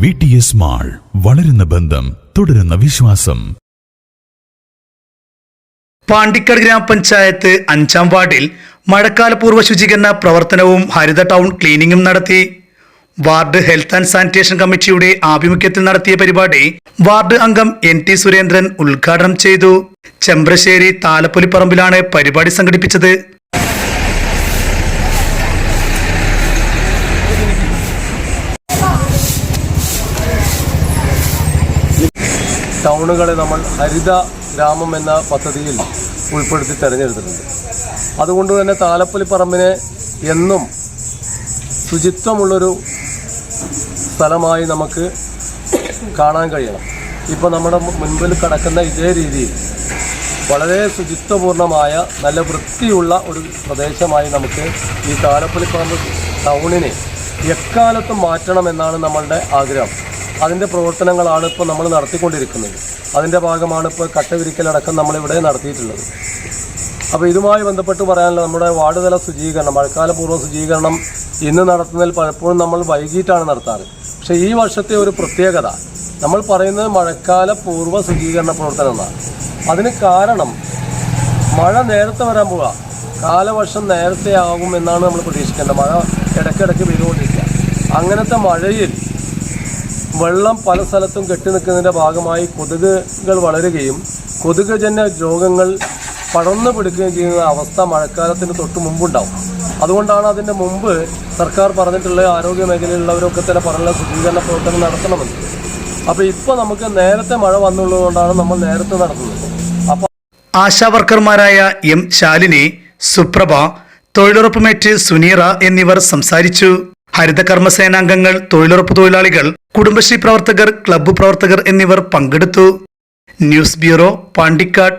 V T S mall വളരുന്ന ബന്ധം തുടരുന്ന വിശ്വാസം. പാണ്ടിക്കാട് ഗ്രാമപഞ്ചായത്ത് അഞ്ചാം വാർഡിൽ മഴക്കാലപൂർവ ശുചീകരണ പ്രവർത്തനവും ഹരിത ടൗൺ ക്ലീനിങ്ങും നടത്തി. വാർഡ് ഹെൽത്ത് ആൻഡ് സാനിറ്റേഷൻ കമ്മിറ്റിയുടെ ആഭിമുഖ്യത്തിൽ നടത്തിയ പരിപാടി വാർഡ് അംഗം എൻ ടി സുരേന്ദ്രൻ ഉദ്ഘാടനം ചെയ്തു. ചെമ്പ്രശ്ശേരി താലപ്പൊലിപ്പറമ്പിലാണ് പരിപാടി സംഘടിപ്പിച്ചത്. ടൗണുകളെ നമ്മൾ ഹരിത ഗ്രാമം എന്ന പദ്ധതിയിൽ ഉൾപ്പെടുത്തി തിരഞ്ഞെടുത്തിട്ടുണ്ട്. അതുകൊണ്ട് തന്നെ താലപ്പൊലിപ്പറമ്പിനെ എന്നും ശുചിത്വമുള്ളൊരു സ്ഥലമായി നമുക്ക് കാണാൻ കഴിയണം. ഇപ്പോൾ നമ്മുടെ മുൻപിൽ കിടക്കുന്ന ഇതേ രീതിയിൽ വളരെ ശുചിത്വപൂർണമായ നല്ല വൃത്തിയുള്ള ഒരു പ്രദേശമായി നമുക്ക് ഈ താലപ്പൊലിപ്പറമ്പ് ടൗണിനെ എക്കാലത്തും മാറ്റണമെന്നാണ് നമ്മളുടെ ആഗ്രഹം. അതിന്റെ പ്രവർത്തനങ്ങളാണ് ഇപ്പോൾ നമ്മൾ നടത്തിക്കൊണ്ടിരിക്കുന്നത്. അതിന്റെ ഭാഗമാണ് ഇപ്പോൾ കട്ടവിരിക്കലടക്കം നമ്മളിവിടെ നടത്തിയിട്ടുള്ളത്. അപ്പോൾ ഇതുമായി ബന്ധപ്പെട്ട് പറയാനുള്ള നമ്മുടെ വാർഡ് തല ശുചീകരണം മഴക്കാലപൂർവ ശുചീകരണം ഇന്ന് നടത്തുന്നതിൽ പലപ്പോഴും നമ്മൾ വൈകിട്ടാണ് നടത്താറ്. പക്ഷേ ഈ വർഷത്തെ ഒരു പ്രത്യേകത നമ്മൾ പറയുന്നത് മഴക്കാല പൂർവ ശുചീകരണ പ്രവർത്തനം എന്നാണ്. അതിന് കാരണം മഴ നേരത്തെ വരാൻ പോവുക കാലവർഷം നേരത്തെ ആകും എന്നാണ് നമ്മൾ പ്രതീക്ഷിക്കേണ്ടത്. മഴ ഇടയ്ക്കിടയ്ക്ക് പെയ്തുകൊണ്ടിരിക്കുക. അങ്ങനത്തെ മഴയിൽ വെള്ളം പല സ്ഥലത്തും കെട്ടി നിൽക്കുന്നതിന്റെ ഭാഗമായി കൊതുകുകൾ വളരുകയും കൊതുകുജന്യ രോഗങ്ങൾ പടർന്നു പിടിക്കുകയും ചെയ്യുന്ന അവസ്ഥ മഴക്കാലത്തിന് തൊട്ട് മുമ്പുണ്ടാവും. അതുകൊണ്ടാണ് അതിന്റെ മുമ്പ് സർക്കാർ പറഞ്ഞിട്ടുള്ള ആരോഗ്യ മേഖലയിലുള്ളവരൊക്കെ തന്നെ പറഞ്ഞ ശുചീകരണ പ്രവർത്തനം നടത്തണമെന്ന്. അപ്പോൾ ഇപ്പോൾ നമുക്ക് നേരത്തെ മഴ വന്നുള്ളതുകൊണ്ടാണ് നമ്മൾ നേരത്തെ നടത്തുന്നത്. അപ്പോൾ ആശാവർക്കർമാരായ എം ശാലിനി സുപ്രഭ തൊഴിലുറപ്പ് മേറ്റ് സുനീറ എന്നിവർ സംസാരിച്ചു. ഹരിത കർമ്മസേനാംഗങ്ങൾ തൊഴിലുറപ്പ് തൊഴിലാളികൾ കുടുംബശ്രീ പ്രവർത്തകർ ക്ലബ്ബ് പ്രവർത്തകർ എന്നിവർ പങ്കെടുത്തു. News bureau Pandikkad.